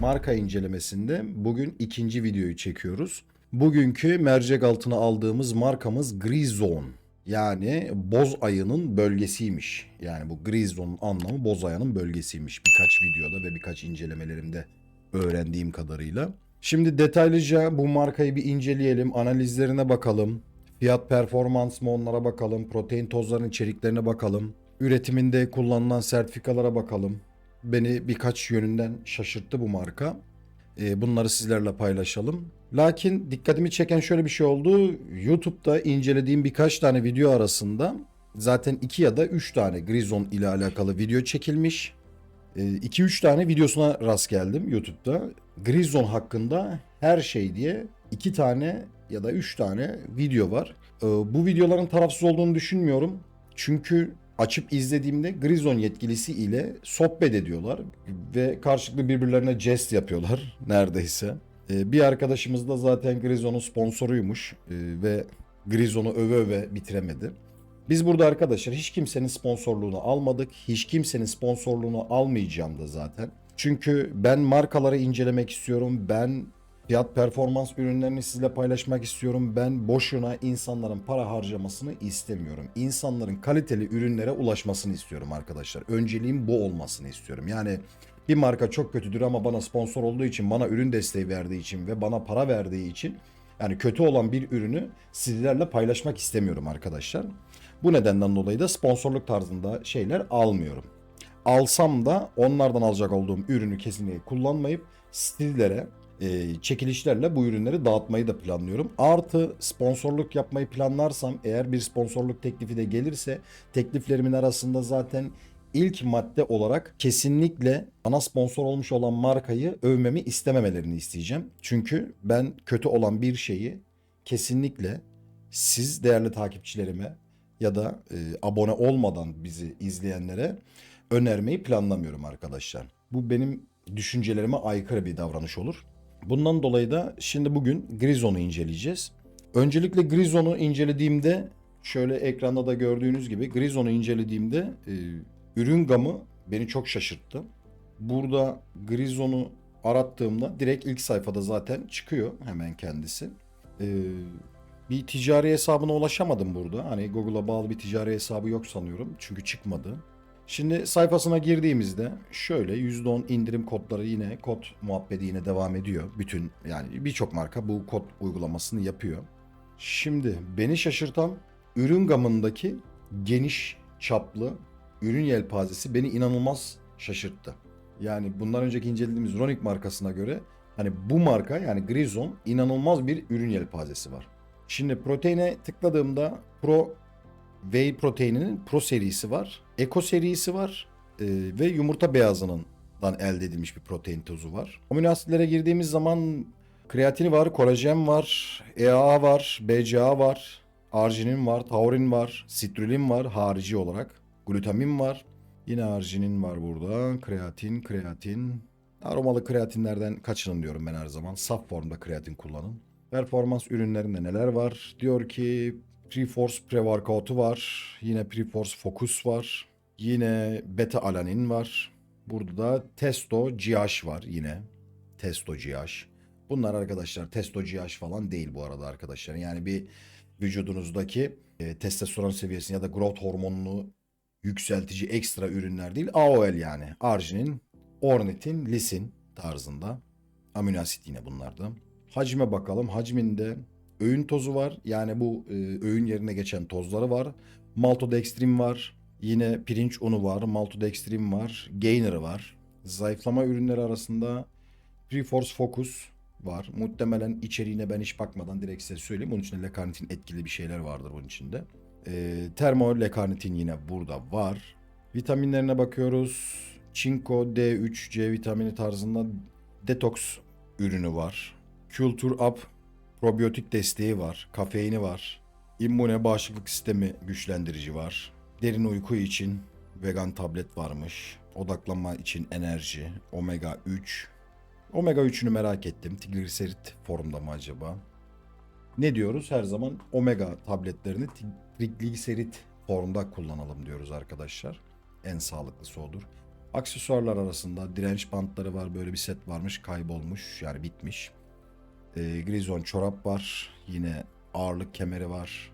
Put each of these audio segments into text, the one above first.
marka incelemesinde bugün ikinci videoyu çekiyoruz. Bugünkü mercek altına aldığımız markamız Grizone. Yani boz ayının bölgesiymiş. Yani bu Grizone'un anlamı boz ayının bölgesiymiş. Birkaç videoda ve birkaç incelemelerimde öğrendiğim kadarıyla. Şimdi detaylıca bu markayı bir inceleyelim, analizlerine bakalım. Fiyat performans mı onlara bakalım, protein tozlarının içeriklerine bakalım. Üretiminde kullanılan sertifikalara bakalım. Beni birkaç yönünden şaşırttı bu marka. Ee, bunları sizlerle paylaşalım. Lakin dikkatimi çeken şöyle bir şey oldu. YouTube'da incelediğim birkaç tane video arasında zaten iki ya da üç tane Grizon ile alakalı video çekilmiş. 2-3 tane videosuna rast geldim YouTube'da. Grizon hakkında her şey diye 2 tane ya da 3 tane video var. Ee, Bu videoların tarafsız olduğunu düşünmüyorum. Çünkü açıp izlediğimde Grizon yetkilisi ile sohbet ediyorlar ve karşılıklı birbirlerine jest yapıyorlar neredeyse. Ee, Bir arkadaşımız da zaten Grizon'un sponsoruymuş ee, ve Grizon'u öve öve bitiremedi. Biz burada arkadaşlar hiç kimsenin sponsorluğunu almadık. Hiç kimsenin sponsorluğunu almayacağım da zaten. Çünkü ben markaları incelemek istiyorum. Ben fiyat performans ürünlerini sizle paylaşmak istiyorum. Ben boşuna insanların para harcamasını istemiyorum. İnsanların kaliteli ürünlere ulaşmasını istiyorum arkadaşlar. Önceliğim bu olmasını istiyorum. Yani bir marka çok kötüdür ama bana sponsor olduğu için, bana ürün desteği verdiği için ve bana para verdiği için yani kötü olan bir ürünü sizlerle paylaşmak istemiyorum arkadaşlar. Bu nedenden dolayı da sponsorluk tarzında şeyler almıyorum. Alsam da onlardan alacak olduğum ürünü kesinlikle kullanmayıp stillere, e, çekilişlerle bu ürünleri dağıtmayı da planlıyorum. Artı sponsorluk yapmayı planlarsam eğer bir sponsorluk teklifi de gelirse tekliflerimin arasında zaten ilk madde olarak kesinlikle ana sponsor olmuş olan markayı övmemi istememelerini isteyeceğim. Çünkü ben kötü olan bir şeyi kesinlikle siz değerli takipçilerime ya da e, abone olmadan bizi izleyenlere önermeyi planlamıyorum arkadaşlar. Bu benim düşüncelerime aykırı bir davranış olur. Bundan dolayı da şimdi bugün Grizon'u inceleyeceğiz. Öncelikle Grizon'u incelediğimde şöyle ekranda da gördüğünüz gibi Grizon'u incelediğimde e, ürün gamı beni çok şaşırttı. Burada Grizon'u arattığımda direkt ilk sayfada zaten çıkıyor hemen kendisi. E, bir ticari hesabına ulaşamadım burada. Hani Google'a bağlı bir ticari hesabı yok sanıyorum. Çünkü çıkmadı. Şimdi sayfasına girdiğimizde şöyle %10 indirim kodları yine kod muhabbeti yine devam ediyor. Bütün yani birçok marka bu kod uygulamasını yapıyor. Şimdi beni şaşırtan ürün gamındaki geniş çaplı ürün yelpazesi beni inanılmaz şaşırttı. Yani bundan önceki incelediğimiz Ronic markasına göre hani bu marka yani Grizon inanılmaz bir ürün yelpazesi var. Şimdi proteine tıkladığımda Pro Whey proteininin Pro serisi var. Eco serisi var. Ee, ve yumurta beyazının dan elde edilmiş bir protein tozu var. Amino asitlere girdiğimiz zaman kreatini var, kolajen var, EAA var, BCA var, arginin var, taurin var, sitrulin var harici olarak. Glutamin var. Yine arginin var burada. Kreatin, kreatin. Aromalı kreatinlerden kaçının diyorum ben her zaman. Saf formda kreatin kullanın. Performans ürünlerinde neler var? Diyor ki Preforce Pre-Workout'u var. Yine Preforce Focus var. Yine Beta Alanin var. Burada da Testo GH var yine. Testo GH. Bunlar arkadaşlar Testo GH falan değil bu arada arkadaşlar. Yani bir vücudunuzdaki e, testosteron seviyesini ya da growth hormonunu yükseltici ekstra ürünler değil. AOL yani. Arginin, ornitin, lisin tarzında. Amino asit yine bunlarda. Hacme bakalım. Hacminde öğün tozu var. Yani bu e, öğün yerine geçen tozları var. Maltodextrin var. Yine pirinç unu var. Maltodextrin var. Gainer var. Zayıflama ürünleri arasında Preforce Focus var. Muhtemelen içeriğine ben hiç bakmadan direkt size söyleyeyim. Bunun içinde lekarnitin etkili bir şeyler vardır bunun içinde. E, termolekarnitin yine burada var. Vitaminlerine bakıyoruz. Çinko, D3, C vitamini tarzında detoks ürünü var. Culture Up probiyotik desteği var. Kafeini var. İmmune bağışıklık sistemi güçlendirici var. Derin uyku için vegan tablet varmış. Odaklanma için enerji. Omega 3. Omega 3'ünü merak ettim. Trigliserit formda mı acaba? Ne diyoruz? Her zaman omega tabletlerini trigliserit formda kullanalım diyoruz arkadaşlar. En sağlıklısı odur. Aksesuarlar arasında direnç bantları var. Böyle bir set varmış. Kaybolmuş. Yani bitmiş. Ee, Grizon çorap var. Yine ağırlık kemeri var.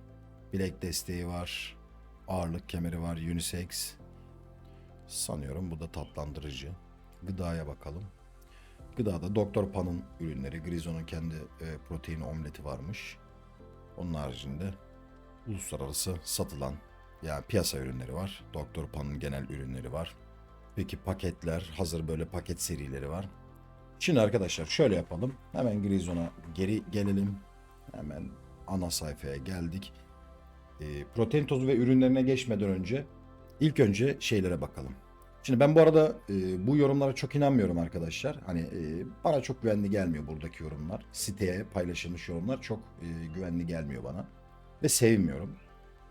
Bilek desteği var. Ağırlık kemeri var. Unisex. Sanıyorum bu da tatlandırıcı. Gıdaya bakalım. Gıdada Doktor Pan'ın ürünleri. Grizon'un kendi e, protein omleti varmış. Onun haricinde uluslararası satılan yani piyasa ürünleri var. Doktor Pan'ın genel ürünleri var. Peki paketler, hazır böyle paket serileri var. Şimdi arkadaşlar şöyle yapalım. Hemen Grizon'a geri gelelim. Hemen ana sayfaya geldik. E, protein tozu ve ürünlerine geçmeden önce ilk önce şeylere bakalım. Şimdi ben bu arada e, bu yorumlara çok inanmıyorum arkadaşlar. Hani e, bana çok güvenli gelmiyor buradaki yorumlar. Siteye paylaşılmış yorumlar çok e, güvenli gelmiyor bana. Ve sevmiyorum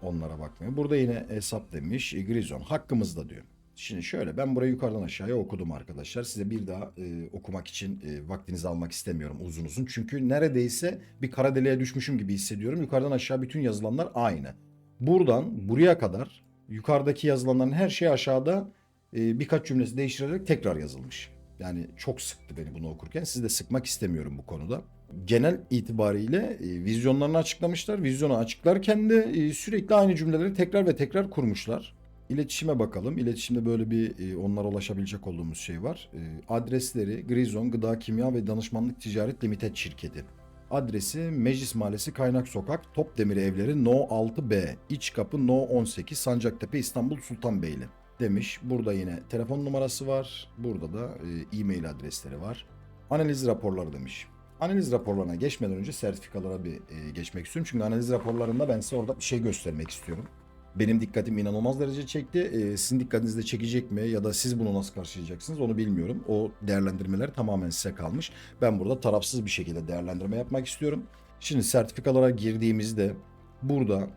onlara bakmıyor. Burada yine hesap demiş. E, Grizon hakkımızda diyor. Şimdi şöyle ben burayı yukarıdan aşağıya okudum arkadaşlar. Size bir daha e, okumak için e, vaktinizi almak istemiyorum uzun uzun. Çünkü neredeyse bir kara deliğe düşmüşüm gibi hissediyorum. Yukarıdan aşağı bütün yazılanlar aynı. Buradan buraya kadar yukarıdaki yazılanların her şey aşağıda e, birkaç cümlesi değiştirerek tekrar yazılmış. Yani çok sıktı beni bunu okurken. Sizi de sıkmak istemiyorum bu konuda. Genel itibariyle e, vizyonlarını açıklamışlar. Vizyonu açıklarken de e, sürekli aynı cümleleri tekrar ve tekrar kurmuşlar. İletişime bakalım. İletişimde böyle bir e, onlara ulaşabilecek olduğumuz şey var. E, adresleri Grizon Gıda Kimya ve Danışmanlık Ticaret Limited şirketi. Adresi Meclis Mahallesi Kaynak Sokak, Topdemir Evleri No 6B, İç Kapı No 18, Sancaktepe, İstanbul Sultanbeyli demiş. Burada yine telefon numarası var. Burada da e, e-mail adresleri var. Analiz raporları demiş. Analiz raporlarına geçmeden önce sertifikalara bir e, geçmek istiyorum. Çünkü analiz raporlarında ben size orada bir şey göstermek istiyorum. Benim dikkatim inanılmaz derece çekti. E, sizin dikkatinizi de çekecek mi ya da siz bunu nasıl karşılayacaksınız onu bilmiyorum. O değerlendirmeler tamamen size kalmış. Ben burada tarafsız bir şekilde değerlendirme yapmak istiyorum. Şimdi sertifikalara girdiğimizde burada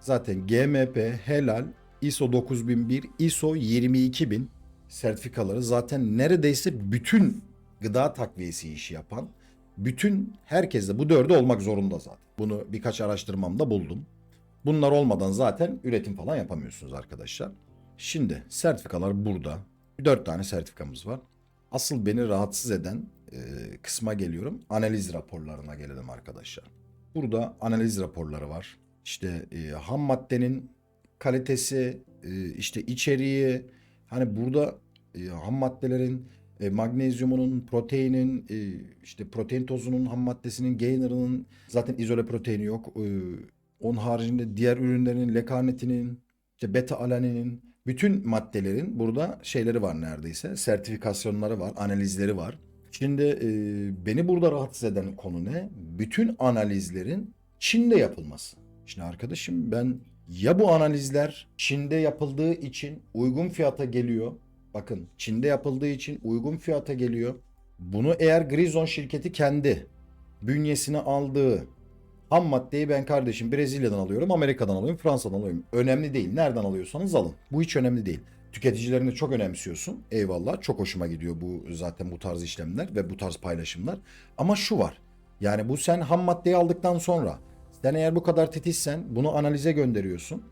zaten GMP, Helal, ISO 9001, ISO 22000 sertifikaları zaten neredeyse bütün gıda takviyesi işi yapan bütün herkes de bu dördü olmak zorunda zaten. Bunu birkaç araştırmamda buldum. Bunlar olmadan zaten üretim falan yapamıyorsunuz arkadaşlar. Şimdi sertifikalar burada. Dört tane sertifikamız var. Asıl beni rahatsız eden e, kısma geliyorum. Analiz raporlarına gelelim arkadaşlar. Burada analiz raporları var. İşte e, ham maddenin kalitesi, e, işte içeriği, hani burada e, ham maddelerin e, magnezyumunun, proteinin, e, işte protein tozunun, ham maddesinin, gainer'ının zaten izole proteini yok. E, onun haricinde diğer ürünlerin lekanetinin, işte beta alaninin, bütün maddelerin burada şeyleri var neredeyse. Sertifikasyonları var, analizleri var. Şimdi e, beni burada rahatsız eden konu ne? Bütün analizlerin Çin'de yapılması. Şimdi arkadaşım ben ya bu analizler Çin'de yapıldığı için uygun fiyata geliyor. Bakın Çin'de yapıldığı için uygun fiyata geliyor. Bunu eğer Grizon şirketi kendi bünyesine aldığı ham maddeyi ben kardeşim Brezilya'dan alıyorum, Amerika'dan alıyorum, Fransa'dan alıyorum. Önemli değil. Nereden alıyorsanız alın. Bu hiç önemli değil. Tüketicilerini çok önemsiyorsun. Eyvallah. Çok hoşuma gidiyor bu zaten bu tarz işlemler ve bu tarz paylaşımlar. Ama şu var. Yani bu sen ham maddeyi aldıktan sonra sen eğer bu kadar titizsen bunu analize gönderiyorsun.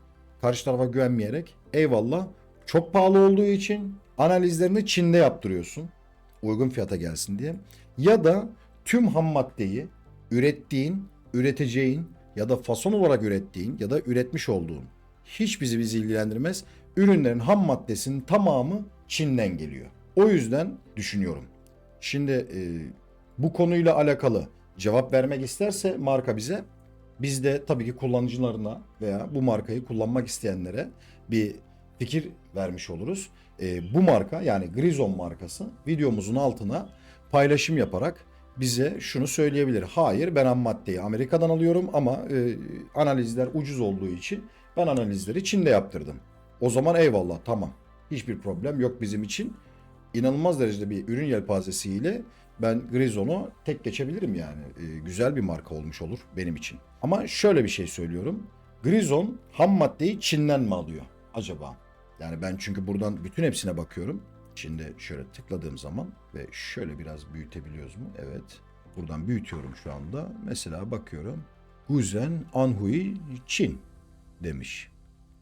Karşı tarafa güvenmeyerek. Eyvallah. Çok pahalı olduğu için analizlerini Çin'de yaptırıyorsun. Uygun fiyata gelsin diye. Ya da tüm ham maddeyi ürettiğin, üreteceğin ya da fason olarak ürettiğin ya da üretmiş olduğun hiç bizi bizi ilgilendirmez. Ürünlerin ham maddesinin tamamı Çin'den geliyor. O yüzden düşünüyorum. Şimdi e, bu konuyla alakalı cevap vermek isterse marka bize biz de tabii ki kullanıcılarına veya bu markayı kullanmak isteyenlere bir fikir vermiş oluruz. E, bu marka yani Grizon markası videomuzun altına paylaşım yaparak bize şunu söyleyebilir. Hayır ben ham maddeyi Amerika'dan alıyorum ama e, analizler ucuz olduğu için ben analizleri Çin'de yaptırdım. O zaman eyvallah tamam. Hiçbir problem yok bizim için. İnanılmaz derecede bir ürün yelpazesiyle ben Grizon'u tek geçebilirim yani. E, güzel bir marka olmuş olur benim için. Ama şöyle bir şey söylüyorum. Grizon ham maddeyi Çin'den mi alıyor acaba? Yani ben çünkü buradan bütün hepsine bakıyorum. Şimdi şöyle tıkladığım zaman ve şöyle biraz büyütebiliyoruz mu? Evet. Buradan büyütüyorum şu anda. Mesela bakıyorum. Guzen Anhui Çin demiş.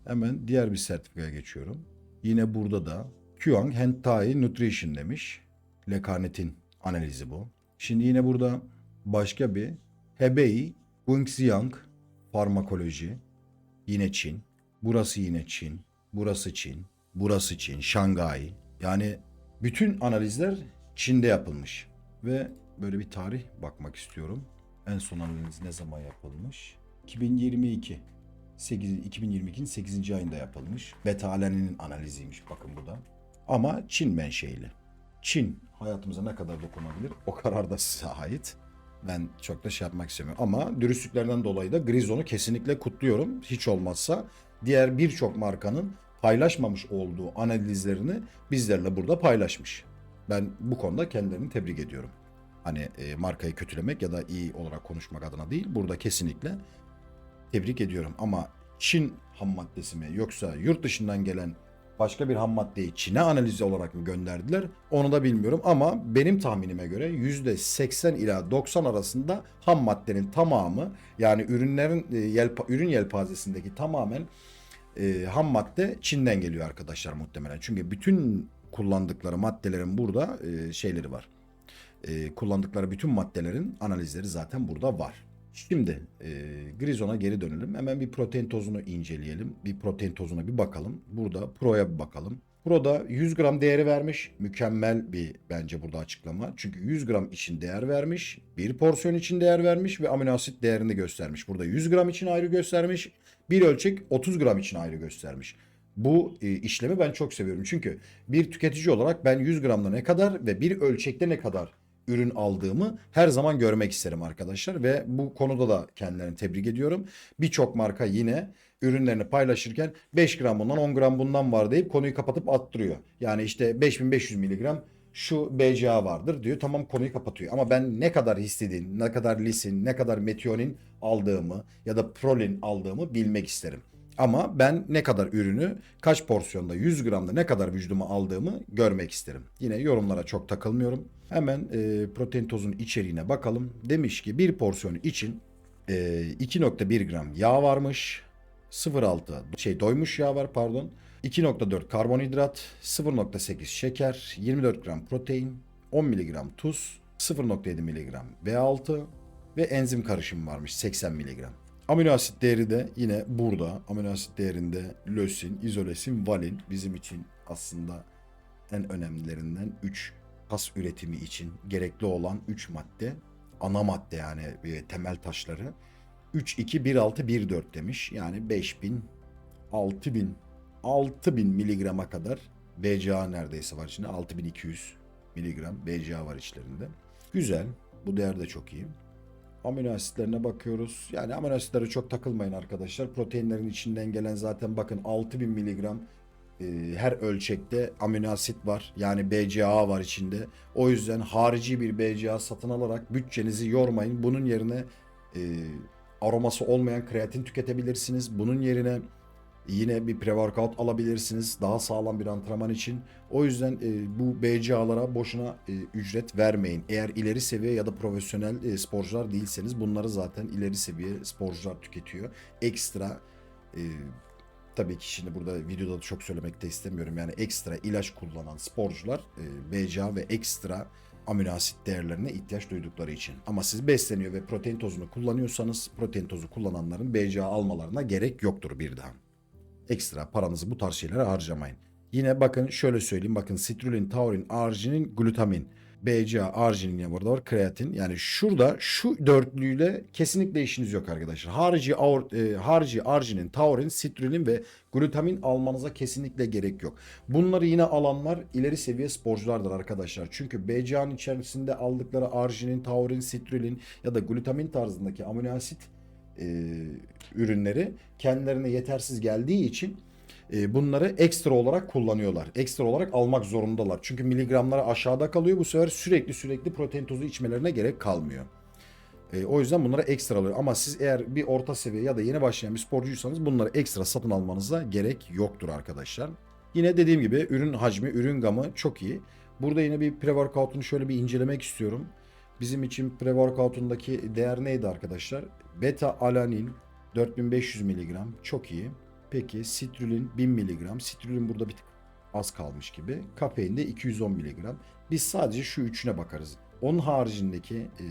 Hemen diğer bir sertifikaya geçiyorum. Yine burada da Huang Hentai Nutrition demiş. Lekanetin analizi bu. Şimdi yine burada başka bir Hebei Guangxiang Farmakoloji. Yine Çin. Burası yine Çin. Burası Çin. Burası Çin. Şangay. Yani bütün analizler Çin'de yapılmış. Ve böyle bir tarih bakmak istiyorum. En son analiz ne zaman yapılmış? 2022. 8, 2022'nin 8. ayında yapılmış. Beta alaninin analiziymiş bakın bu da. Ama Çin menşeili. Çin hayatımıza ne kadar dokunabilir o karar da size ait. Ben çok da şey yapmak istemiyorum. Ama dürüstlüklerden dolayı da Grizon'u kesinlikle kutluyorum. Hiç olmazsa diğer birçok markanın paylaşmamış olduğu analizlerini bizlerle burada paylaşmış. Ben bu konuda kendilerini tebrik ediyorum. Hani e, markayı kötülemek ya da iyi olarak konuşmak adına değil. Burada kesinlikle tebrik ediyorum. Ama Çin ham maddesi mi yoksa yurt dışından gelen başka bir ham maddeyi Çin'e analizi olarak mı gönderdiler onu da bilmiyorum. Ama benim tahminime göre %80 ila 90 arasında ham maddenin tamamı yani ürünlerin e, yelpa, ürün yelpazesindeki tamamen e, ham madde Çin'den geliyor arkadaşlar muhtemelen. Çünkü bütün kullandıkları maddelerin burada e, şeyleri var. E, kullandıkları bütün maddelerin analizleri zaten burada var. Şimdi e, Grizon'a geri dönelim. Hemen bir protein tozunu inceleyelim. Bir protein tozuna bir bakalım. Burada Pro'ya bir bakalım. Pro'da 100 gram değeri vermiş. Mükemmel bir bence burada açıklama. Çünkü 100 gram için değer vermiş. Bir porsiyon için değer vermiş ve amino asit değerini göstermiş. Burada 100 gram için ayrı göstermiş. Bir ölçek 30 gram için ayrı göstermiş. Bu e, işlemi ben çok seviyorum. Çünkü bir tüketici olarak ben 100 gramda ne kadar ve bir ölçekte ne kadar ürün aldığımı her zaman görmek isterim arkadaşlar ve bu konuda da kendilerini tebrik ediyorum. Birçok marka yine ürünlerini paylaşırken 5 gram bundan 10 gram bundan var deyip konuyu kapatıp attırıyor. Yani işte 5500 miligram şu BCA vardır diyor. Tamam konuyu kapatıyor. Ama ben ne kadar histidin, ne kadar lisin, ne kadar metionin aldığımı ya da prolin aldığımı bilmek isterim. Ama ben ne kadar ürünü kaç porsiyonda 100 gramda ne kadar vücuduma aldığımı görmek isterim. Yine yorumlara çok takılmıyorum. Hemen e, protein tozun içeriğine bakalım. Demiş ki bir porsiyon için e, 2.1 gram yağ varmış. 0.6 şey doymuş yağ var pardon. 2.4 karbonhidrat, 0.8 şeker, 24 gram protein, 10 mg tuz, 0.7 mg B6 ve enzim karışımı varmış 80 mg. Amino asit değeri de yine burada. Amino asit değerinde lösin, izolesin, valin bizim için aslında en önemlilerinden 3 kas üretimi için gerekli olan 3 madde. Ana madde yani e, temel taşları. 3, 2, 1, 6, 1, 4 demiş. Yani 5000, 6000, 6000 miligrama kadar BCA neredeyse var içinde. 6200 miligram BCA var içlerinde. Güzel. Bu değer de çok iyi. Amino asitlerine bakıyoruz. Yani amino asitlere çok takılmayın arkadaşlar. Proteinlerin içinden gelen zaten bakın 6000 miligram e, her ölçekte amino asit var. Yani BCA var içinde. O yüzden harici bir BCA satın alarak bütçenizi yormayın. Bunun yerine e, aroması olmayan kreatin tüketebilirsiniz. Bunun yerine yine bir pre-workout alabilirsiniz daha sağlam bir antrenman için. O yüzden e, bu BCA'lara boşuna e, ücret vermeyin. Eğer ileri seviye ya da profesyonel e, sporcular değilseniz bunları zaten ileri seviye sporcular tüketiyor. Ekstra e, tabii ki şimdi burada videoda da çok söylemek de istemiyorum. Yani ekstra ilaç kullanan sporcular e, BCA ve ekstra amino asit değerlerine ihtiyaç duydukları için. Ama siz besleniyor ve protein tozunu kullanıyorsanız protein tozu kullananların BCA almalarına gerek yoktur bir daha. Ekstra paranızı bu tarz şeylere harcamayın. Yine bakın şöyle söyleyeyim. Bakın sitrulin, taurin, arginin, glutamin. BCA, arginin ya burada var. Kreatin. Yani şurada şu dörtlüyle kesinlikle işiniz yok arkadaşlar. Harici, aor, e, harici arginin, taurin, sitrulin ve glutamin almanıza kesinlikle gerek yok. Bunları yine alanlar ileri seviye sporculardır arkadaşlar. Çünkü BCA'nın içerisinde aldıkları arginin, taurin, sitrulin ya da glutamin tarzındaki amino asit e, ürünleri kendilerine yetersiz geldiği için e, bunları ekstra olarak kullanıyorlar. Ekstra olarak almak zorundalar. Çünkü miligramları aşağıda kalıyor. Bu sefer sürekli sürekli protein tozu içmelerine gerek kalmıyor. E, o yüzden bunlara ekstra alıyor. Ama siz eğer bir orta seviye ya da yeni başlayan bir sporcuysanız bunları ekstra satın almanıza gerek yoktur arkadaşlar. Yine dediğim gibi ürün hacmi, ürün gamı çok iyi. Burada yine bir pre-workout'unu şöyle bir incelemek istiyorum. Bizim için pre-workout'undaki değer neydi arkadaşlar? Beta alanin 4500 mg çok iyi. Peki sitrulin 1000 mg. Sitrulin burada bir tık az kalmış gibi. Kafeinde 210 miligram. Biz sadece şu üçüne bakarız. Onun haricindeki e,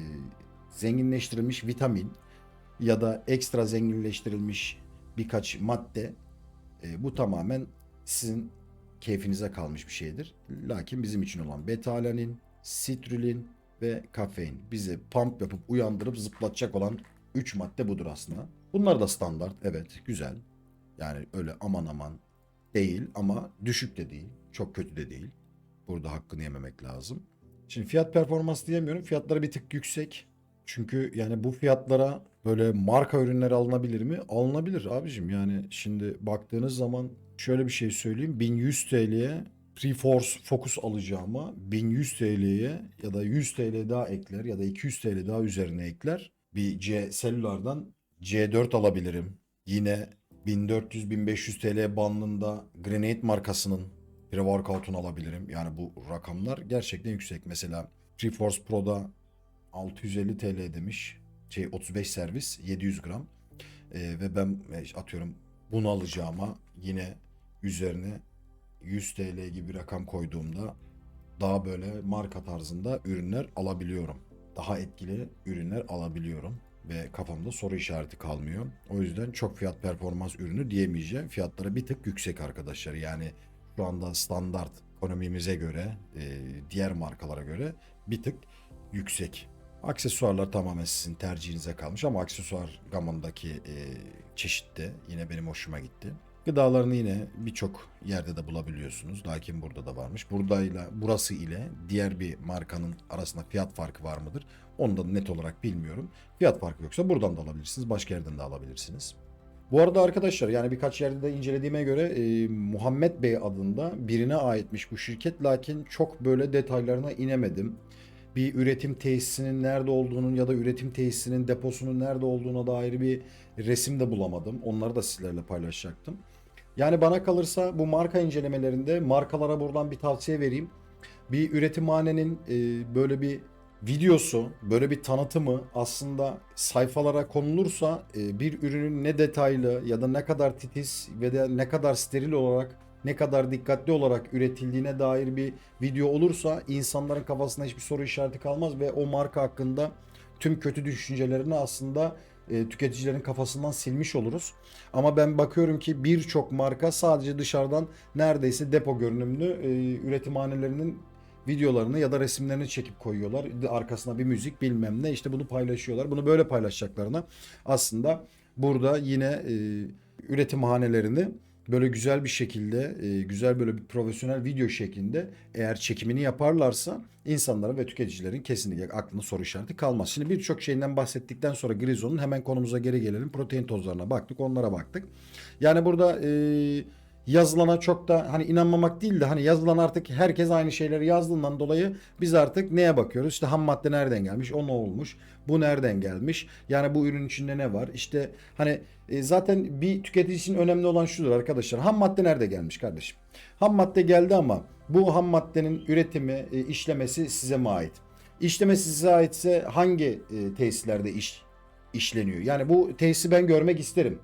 zenginleştirilmiş vitamin ya da ekstra zenginleştirilmiş birkaç madde e, bu tamamen sizin keyfinize kalmış bir şeydir. Lakin bizim için olan beta-alanin, sitrulin ve kafein bizi pump yapıp uyandırıp zıplatacak olan 3 madde budur aslında. Bunlar da standart evet güzel. Yani öyle aman aman değil ama düşük de değil. Çok kötü de değil. Burada hakkını yememek lazım. Şimdi fiyat performans diyemiyorum. Fiyatları bir tık yüksek. Çünkü yani bu fiyatlara böyle marka ürünleri alınabilir mi? Alınabilir abicim. Yani şimdi baktığınız zaman şöyle bir şey söyleyeyim. 1100 TL'ye Preforce Focus alacağıma 1100 TL'ye ya da 100 TL daha ekler ya da 200 TL daha üzerine ekler. Bir C Cellular'dan C4 alabilirim. Yine 1400-1500 TL bandında Grenade markasının pre-workout'unu alabilirim. Yani bu rakamlar gerçekten yüksek. Mesela Preforce Pro'da 650 TL demiş. Şey 35 servis 700 gram. Ee, ve ben e, atıyorum bunu alacağıma yine üzerine 100 TL gibi bir rakam koyduğumda daha böyle marka tarzında ürünler alabiliyorum. Daha etkili ürünler alabiliyorum ve kafamda soru işareti kalmıyor. O yüzden çok fiyat performans ürünü diyemeyeceğim. Fiyatları bir tık yüksek arkadaşlar. Yani şu anda standart ekonomimize göre, e, diğer markalara göre bir tık yüksek. Aksesuarlar tamamen sizin tercihinize kalmış ama aksesuar gamındaki e, çeşit de yine benim hoşuma gitti. Gıdalarını yine birçok yerde de bulabiliyorsunuz. Lakin burada da varmış. Buradayla burası ile diğer bir markanın arasında fiyat farkı var mıdır? Onu da net olarak bilmiyorum. Fiyat farkı yoksa buradan da alabilirsiniz. Başka yerden de alabilirsiniz. Bu arada arkadaşlar yani birkaç yerde de incelediğime göre e, Muhammed Bey adında birine aitmiş bu şirket. Lakin çok böyle detaylarına inemedim. Bir üretim tesisinin nerede olduğunun ya da üretim tesisinin deposunun nerede olduğuna dair bir resim de bulamadım. Onları da sizlerle paylaşacaktım. Yani bana kalırsa bu marka incelemelerinde markalara buradan bir tavsiye vereyim. Bir üretimhanenin e, böyle bir videosu, böyle bir tanıtımı aslında sayfalara konulursa e, bir ürünün ne detaylı ya da ne kadar titiz ve de ne kadar steril olarak ne kadar dikkatli olarak üretildiğine dair bir video olursa insanların kafasında hiçbir soru işareti kalmaz ve o marka hakkında tüm kötü düşüncelerini aslında e, tüketicilerin kafasından silmiş oluruz. Ama ben bakıyorum ki birçok marka sadece dışarıdan neredeyse depo görünümlü e, üretimhanelerinin videolarını ya da resimlerini çekip koyuyorlar. Arkasına bir müzik bilmem ne işte bunu paylaşıyorlar. Bunu böyle paylaşacaklarına aslında burada yine e, üretimhanelerini böyle güzel bir şekilde, e, güzel böyle bir profesyonel video şeklinde eğer çekimini yaparlarsa insanlara ve tüketicilerin kesinlikle aklına soru işareti kalmaz. Şimdi birçok şeyinden bahsettikten sonra Grizon'un hemen konumuza geri gelelim. Protein tozlarına baktık, onlara baktık. Yani burada e, yazılana çok da hani inanmamak değil de hani yazılan artık herkes aynı şeyleri yazdığından dolayı biz artık neye bakıyoruz? İşte ham madde nereden gelmiş? O ne olmuş? Bu nereden gelmiş? Yani bu ürün içinde ne var? İşte hani e, zaten bir tüketici için önemli olan şudur arkadaşlar. Ham madde nerede gelmiş kardeşim? Ham madde geldi ama bu ham maddenin üretimi, e, işlemesi size mi ait? İşlemesi size aitse hangi e, tesislerde iş işleniyor? Yani bu tesisi ben görmek isterim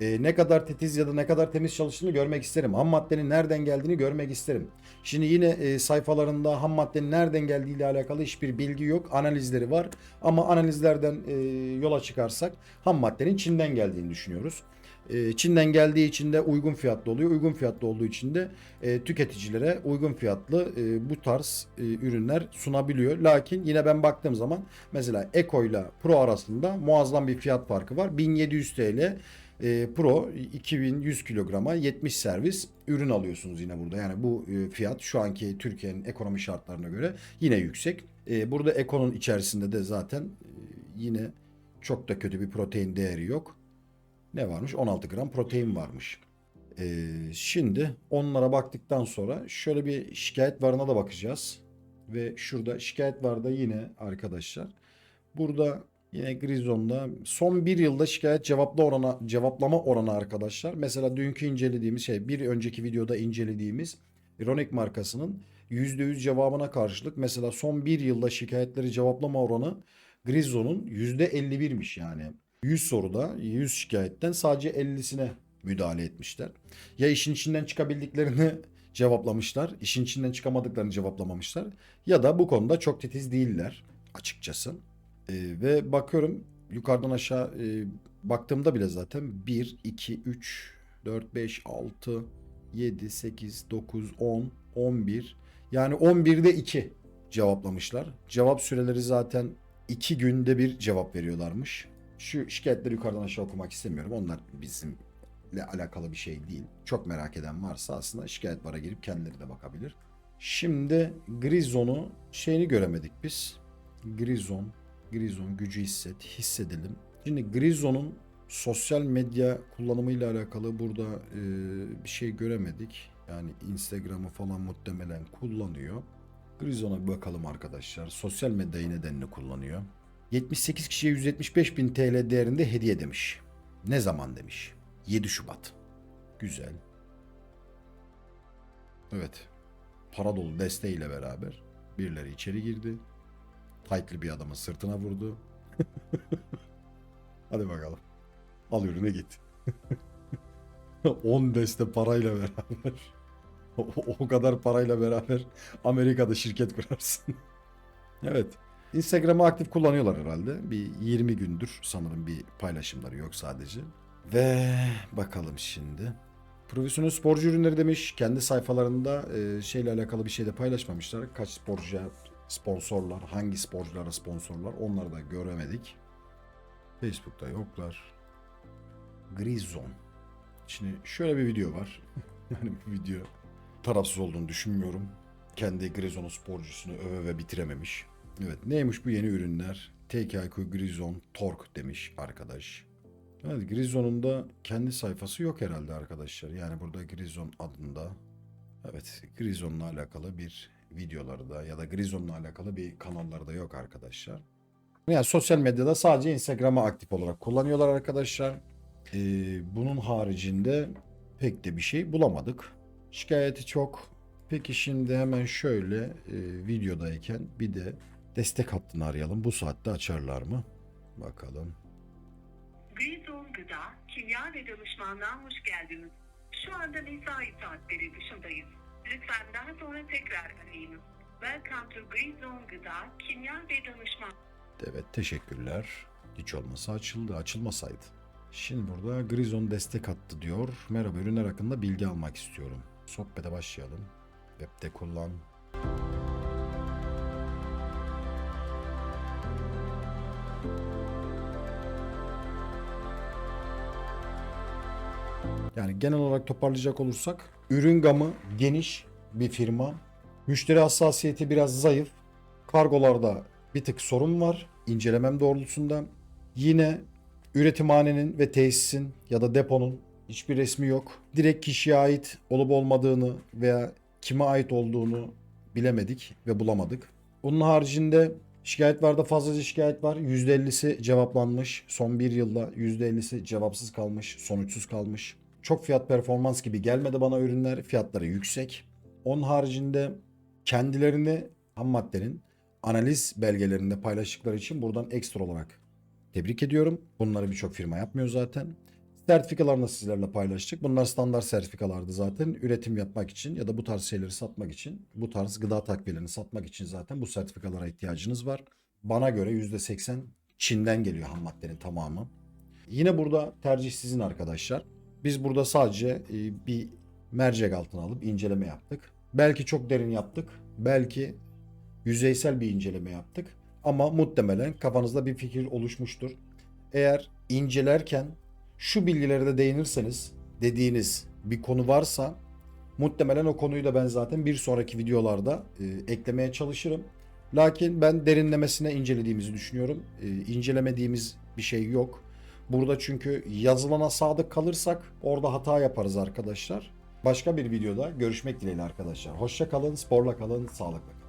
e, ne kadar titiz ya da ne kadar temiz çalıştığını görmek isterim. Ham maddenin nereden geldiğini görmek isterim. Şimdi yine e, sayfalarında ham maddenin nereden geldiği ile alakalı hiçbir bilgi yok. Analizleri var ama analizlerden e, yola çıkarsak ham maddenin Çin'den geldiğini düşünüyoruz. E, Çin'den geldiği için de uygun fiyatlı oluyor. Uygun fiyatlı olduğu için de e, tüketicilere uygun fiyatlı e, bu tarz e, ürünler sunabiliyor. Lakin yine ben baktığım zaman mesela Eco ile Pro arasında muazzam bir fiyat farkı var. 1700 TL e, Pro 2100 kilograma 70 servis ürün alıyorsunuz yine burada. Yani bu e, fiyat şu anki Türkiye'nin ekonomi şartlarına göre yine yüksek. E, burada Eko'nun içerisinde de zaten e, yine çok da kötü bir protein değeri yok. Ne varmış? 16 gram protein varmış. E, şimdi onlara baktıktan sonra şöyle bir şikayet varına da bakacağız. Ve şurada şikayet var da yine arkadaşlar. Burada Yine Grizon'da son bir yılda şikayet cevapla orana, cevaplama oranı arkadaşlar. Mesela dünkü incelediğimiz şey bir önceki videoda incelediğimiz Ironic markasının %100 cevabına karşılık mesela son bir yılda şikayetleri cevaplama oranı Grizon'un %51'miş yani. 100 soruda 100 şikayetten sadece 50'sine müdahale etmişler. Ya işin içinden çıkabildiklerini cevaplamışlar. İşin içinden çıkamadıklarını cevaplamamışlar. Ya da bu konuda çok titiz değiller açıkçası. Ee, ve bakıyorum yukarıdan aşağı e, baktığımda bile zaten 1, 2, 3, 4, 5, 6, 7, 8, 9, 10, 11 yani 11'de 2 cevaplamışlar. Cevap süreleri zaten 2 günde bir cevap veriyorlarmış. Şu şikayetleri yukarıdan aşağı okumak istemiyorum. Onlar bizimle alakalı bir şey değil. Çok merak eden varsa aslında şikayet bara girip kendileri de bakabilir. Şimdi Grizon'u şeyini göremedik biz. Grizon, Grizon gücü hisset, hissedelim. Şimdi Grizon'un sosyal medya kullanımıyla alakalı burada e, bir şey göremedik. Yani Instagram'ı falan muhtemelen kullanıyor. Grizon'a bir bakalım arkadaşlar. Sosyal medyayı nedenini kullanıyor. 78 kişiye 175 bin TL değerinde hediye demiş. Ne zaman demiş? 7 Şubat. Güzel. Evet. Para dolu desteğiyle beraber birileri içeri girdi. Taytlı bir adamın sırtına vurdu. Hadi bakalım. Al ürüne git. 10 deste parayla beraber. o, kadar parayla beraber Amerika'da şirket kurarsın. evet. Instagram'ı aktif kullanıyorlar herhalde. Bir 20 gündür sanırım bir paylaşımları yok sadece. Ve bakalım şimdi. Profesyonel sporcu ürünleri demiş. Kendi sayfalarında e, şeyle alakalı bir şey de paylaşmamışlar. Kaç sporcuya sponsorlar, hangi sporculara sponsorlar onları da göremedik. Facebook'ta yoklar. Grizon. Şimdi şöyle bir video var. yani bu video tarafsız olduğunu düşünmüyorum. Kendi Grizon'un sporcusunu öve ve bitirememiş. Evet neymiş bu yeni ürünler? TKQ Grizon Torque demiş arkadaş. Evet Grizon'un da kendi sayfası yok herhalde arkadaşlar. Yani burada Grizon adında evet Grizon'la alakalı bir videoları da ya da Grizon'la alakalı bir kanalları da yok arkadaşlar. Yani sosyal medyada sadece Instagram'ı aktif olarak kullanıyorlar arkadaşlar. Ee, bunun haricinde pek de bir şey bulamadık. Şikayeti çok. Peki şimdi hemen şöyle e, videodayken bir de destek hattını arayalım. Bu saatte açarlar mı? Bakalım. Grizon Gıda, Kimya ve Danışmanlığa hoş geldiniz. Şu anda mesai saatleri dışındayız. Lütfen daha sonra tekrar arayınız. Welcome to Grizon Gıda, Kimya ve Danışman. Evet teşekkürler. Hiç olmasa açıldı. Açılmasaydı. Şimdi burada Grizon destek hattı diyor. Merhaba ürünler hakkında bilgi almak istiyorum. Sohbete başlayalım. Web'de kullan. Yani genel olarak toparlayacak olursak ürün gamı geniş bir firma. Müşteri hassasiyeti biraz zayıf. Kargolarda bir tık sorun var incelemem doğrultusunda. Yine üretimhanenin ve tesisin ya da deponun hiçbir resmi yok. Direkt kişiye ait olup olmadığını veya kime ait olduğunu bilemedik ve bulamadık. Onun haricinde şikayetlarda fazlaca şikayet var. %50'si cevaplanmış. Son bir yılda %50'si cevapsız kalmış, sonuçsuz kalmış. Çok fiyat performans gibi gelmedi bana ürünler. Fiyatları yüksek. Onun haricinde kendilerini ham maddenin analiz belgelerinde paylaştıkları için buradan ekstra olarak tebrik ediyorum. Bunları birçok firma yapmıyor zaten. Sertifikalarını sizlerle paylaştık. Bunlar standart sertifikalardı zaten. Üretim yapmak için ya da bu tarz şeyleri satmak için, bu tarz gıda takviyelerini satmak için zaten bu sertifikalara ihtiyacınız var. Bana göre %80 Çin'den geliyor ham maddenin tamamı. Yine burada tercih sizin arkadaşlar. Biz burada sadece e, bir mercek altına alıp inceleme yaptık. Belki çok derin yaptık. Belki yüzeysel bir inceleme yaptık. Ama muhtemelen kafanızda bir fikir oluşmuştur. Eğer incelerken şu bilgilere de değinirseniz dediğiniz bir konu varsa muhtemelen o konuyu da ben zaten bir sonraki videolarda e, eklemeye çalışırım. Lakin ben derinlemesine incelediğimizi düşünüyorum. E, incelemediğimiz bir şey yok. Burada çünkü yazılana sadık kalırsak orada hata yaparız arkadaşlar. Başka bir videoda görüşmek dileğiyle arkadaşlar. Hoşça kalın, sporla kalın, sağlıkla kalın.